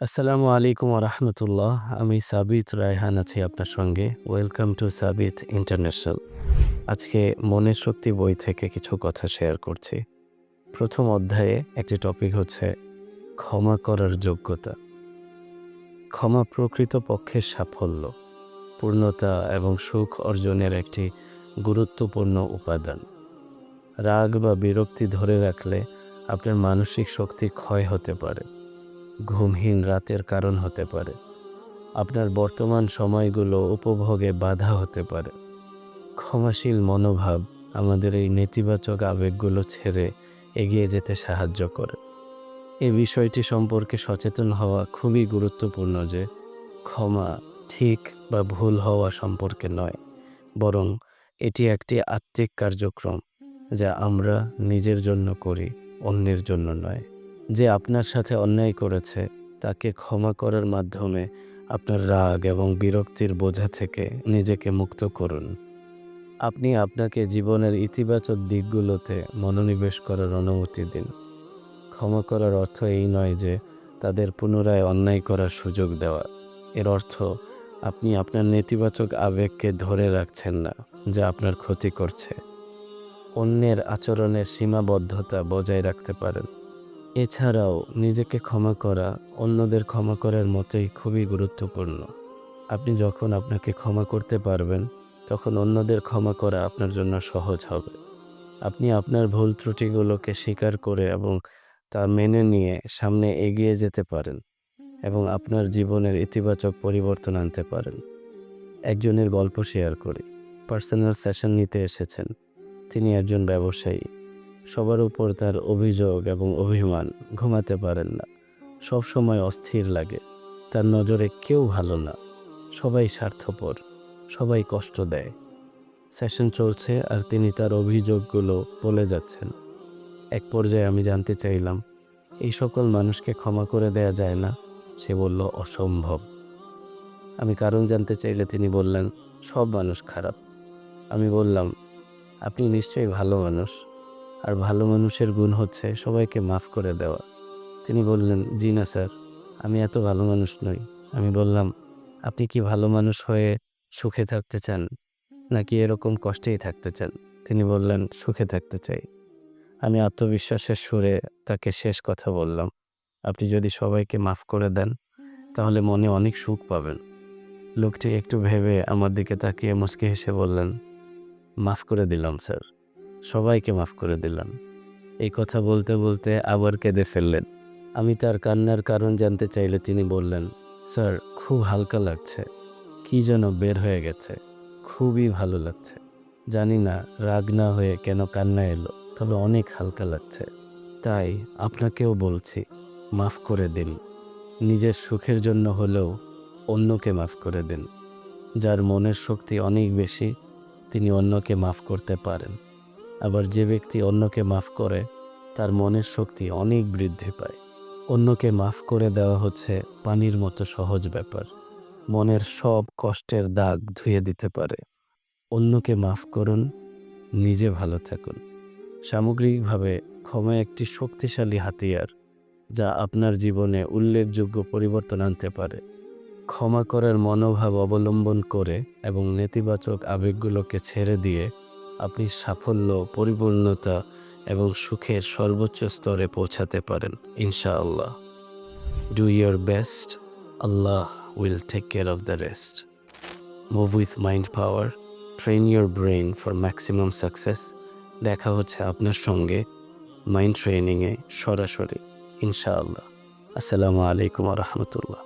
আসসালামু আলাইকুম রহমতুল্লাহ আমি সাবিত রায়হান আছি আপনার সঙ্গে। ওয়েলকাম টু সাবিত ইন্টারন্যাশনাল আজকে মনের শক্তি বই থেকে কিছু কথা শেয়ার করছি। প্রথম অধ্যায়ে একটি টপিক হচ্ছে ক্ষমা করার যোগ্যতা। ক্ষমা প্রকৃত পক্ষের সাফল্য, পূর্ণতা এবং সুখ অর্জনের একটি গুরুত্বপূর্ণ উপাদান। রাগ বা বিরক্তি ধরে রাখলে আপনার মানসিক শক্তি ক্ষয় হতে পারে। ঘুমহীন রাতের কারণ হতে পারে। আপনার বর্তমান সময়গুলো উপভোগে বাধা হতে পারে। ক্ষমাশীল মনোভাব আমাদের এই নেতিবাচক আবেগগুলো ছেড়ে এগিয়ে যেতে সাহায্য করে। এই বিষয়টি সম্পর্কে সচেতন হওয়া খুবই গুরুত্বপূর্ণ যে, ক্ষমা ঠিক বা ভুল হওয়া সম্পর্কে নয়, বরং এটি একটি আত্মিক কার্যক্রম যা আমরা নিজের জন্য করি, অন্যের জন্য নয়। যে আপনার সাথে অন্যায় করেছে, তাকে ক্ষমা করার মাধ্যমে আপনার রাগ এবং বিরক্তির বোঝা থেকে নিজেকে মুক্ত করুন। আপনি আপনাকে জীবনের ইতিবাচক দিকগুলোতে মনোনিবেশ করার অনুমতি দিন। ক্ষমা করার অর্থ এই নয় যে তাদের পুনরায় অন্যায় করার সুযোগ দেওয়া। এর অর্থ আপনি আপনার নেতিবাচক আবেগকে ধরে রাখছেন না, যা আপনার ক্ষতি করছে। অন্যের আচরণের সীমাবদ্ধতা বজায় রাখতে পারেন। এছাড়াও নিজেকে ক্ষমা করা অন্যদের ক্ষমা করার মতোই খুবই গুরুত্বপূর্ণ। আপনি যখন আপনাকে ক্ষমা করতে পারবেন, তখন অন্যদের ক্ষমা করা আপনার জন্য সহজ হবে। আপনি আপনার ভুল ত্রুটিগুলোকে স্বীকার করে এবং তা মেনে নিয়ে সামনে এগিয়ে যেতে পারেন এবং আপনার জীবনের ইতিবাচক পরিবর্তন আনতে পারেন। একজনের গল্প শেয়ার করি, পার্সোনাল সেশন নিতে এসেছেন। তিনি একজন ব্যবসায়ী। সবার উপর তার অভিযোগ এবং অভিমান ঘুমাতে পারেন না। সব সময় অস্থির লাগে। তার নজরে কেউ ভালো না। সবাই স্বার্থপর। সবাই কষ্ট দেয়। সেশন চলছে আর তিনি তার অভিযোগগুলো বলে যাচ্ছেন। এক পর্যায়ে আমি জানতে চাইলাম, এই সকল মানুষকে ক্ষমা করে দেয়া যায় না? সে বলল, অসম্ভব। আমি কারণ জানতে চাইলে তিনি বললেন, সব মানুষ খারাপ। আমি বললাম, আপনি নিশ্চয়ই ভালো মানুষ। আর ভালো মানুষের গুণ হচ্ছে সবাইকে মাফ করে দেওয়া। তিনি বললেন, জি না স্যার, আমি এত ভালো মানুষ নই। আমি বললাম, আপনি কি ভালো মানুষ হয়ে সুখে থাকতে চান? নাকি এরকম কষ্টেই থাকতে চান? তিনি বললেন, সুখে থাকতে চাই। আমি আত্মবিশ্বাসের সুরে তাকে শেষ কথা বললাম। আপনি যদি সবাইকে মাফ করে দেন, তাহলে মনে অনেক সুখ পাবেন। লোকটি একটু ভেবে আমার দিকে তাকিয়ে মুচকে হেসে বললেন, মাফ করে দিলাম স্যার। সবাইকে মাফ করে দিলাম। এই কথা বলতে বলতে আবার কেঁদে ফেললেন। আমি তার কান্নার কারণ জানতে চাইলে তিনি বললেন, স্যার, খুব হালকা লাগছে। কি যেন বের হয়ে গেছে। খুবই ভালো লাগছে। জানি না রাগ না হয়ে কেন কান্না এলো, তবে অনেক হালকা লাগছে। তাই আপনাকেও বলছি, মাফ করে দিন। নিজের সুখের জন্য হলেও অন্যকে মাফ করে দিন। যার মনের শক্তি অনেক বেশি, তিনি অন্যকে মাফ করতে পারেন। আবার যে ব্যক্তি অন্যকে মাফ করে, তার মনের শক্তি অনেক বৃদ্ধি পায়। অন্যকে মাফ করে দেওয়া হচ্ছে পানির মতো সহজ ব্যাপার। মনের সব কষ্টের দাগ ধুয়ে দিতে পারে। অন্যকে মাফ করুন, নিজে ভালো থাকুন। সামগ্রিকভাবে ক্ষমা একটি শক্তিশালী হাতিয়ার, যা আপনার জীবনে উল্লেখযোগ্য পরিবর্তন আনতে পারে। ক্ষমা করার মনোভাব অবলম্বন করে এবং নেতিবাচক আবেগগুলোকে ছেড়ে দিয়ে আপনি সাফল্য, পরিপূর্ণতা এবং সুখের সর্বোচ্চ স্তরে পৌঁছাতে পারেন, ইনশাআল্লাহ। Do your best Allah will take care of the rest move with mind power train your brain for maximum success দেখা হচ্ছে আপনার সঙ্গে মাইন্ড ট্রেনিংয়ে সরাসরি, ইনশাআল্লাহ। আসসালামু আলাইকুম রহমতুল্লাহ।